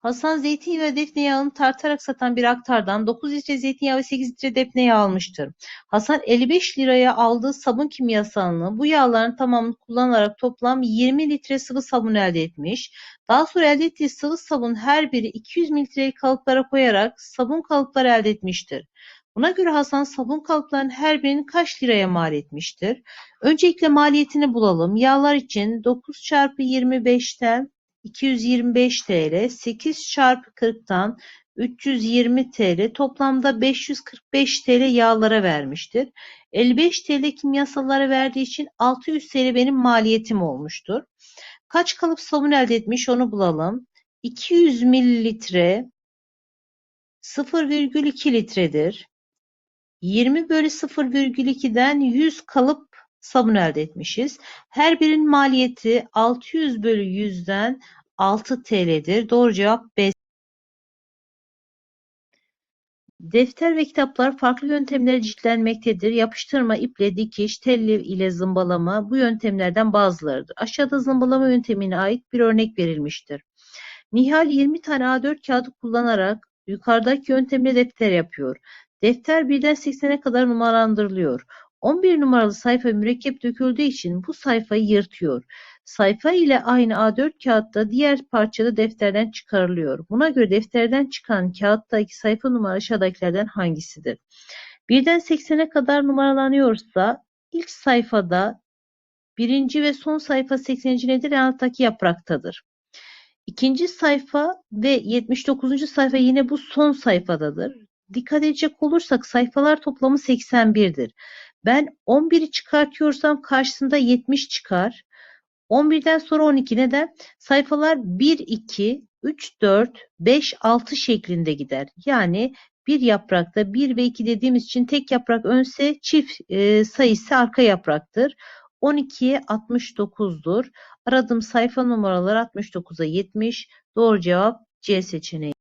Hasan zeytinyağı ve defne yağını tartarak satan bir aktardan 9 litre zeytinyağı ve 8 litre defne yağı almıştır. Hasan 55 liraya aldığı sabun kimyasalını bu yağların tamamını kullanarak toplam 20 litre sıvı sabun elde etmiş. Daha sonra elde ettiği sıvı sabun her biri 200 mililitrelik kalıplara koyarak sabun kalıpları elde etmiştir. Buna göre Hasan sabun kalıplarının her birinin kaç liraya mal etmiştir? Öncelikle maliyetini bulalım. Yağlar için 9 çarpı 25'ten 225 TL, 8 çarpı 40'tan 320 TL, toplamda 545 TL yağlara vermiştir. 55 TL kimyasallara verdiği için 600 TL benim maliyetim olmuştur. Kaç kalıp sabun elde etmiş onu bulalım. 200 mililitre 0,2 litredir. 20 bölü 0,2'den 100 kalıp sabun elde etmişiz. Her birinin maliyeti 600 bölü 100'den 6 TL'dir. Doğru cevap B. Defter ve kitaplar farklı yöntemlere ciltlenmektedir. Yapıştırma, iple dikiş, telli ile zımbalama bu yöntemlerden bazılarıdır. Aşağıda zımbalama yöntemine ait bir örnek verilmiştir. Nihal 20 tane A4 kağıdı kullanarak yukarıdaki yöntemle defter yapıyor. Defter 1'den 80'e kadar numaralandırılıyor. 11 numaralı sayfa mürekkep döküldüğü için bu sayfayı yırtıyor. Sayfa ile aynı A4 kağıtta diğer parçada defterden çıkarılıyor. Buna göre defterden çıkan kağıttaki sayfa numara aşağıdakilerden hangisidir? 1'den 80'e kadar numaralanıyorsa ilk sayfada birinci ve son sayfa 80. nedir? Alttaki yapraktadır. İkinci sayfa ve 79. sayfa yine bu son sayfadadır. Dikkat edecek olursak sayfalar toplamı 81'dir. Ben 11'i çıkartıyorsam karşısında 70 çıkar. 11'den sonra 12 neden? Sayfalar 1, 2, 3, 4, 5, 6 şeklinde gider. Yani bir yaprakta 1 ve 2 dediğimiz için tek yaprak önse çift e, sayısı arka yapraktır. 12'ye 69'dur. Aradığım sayfa numaraları 69'a 70. Doğru cevap C seçeneği.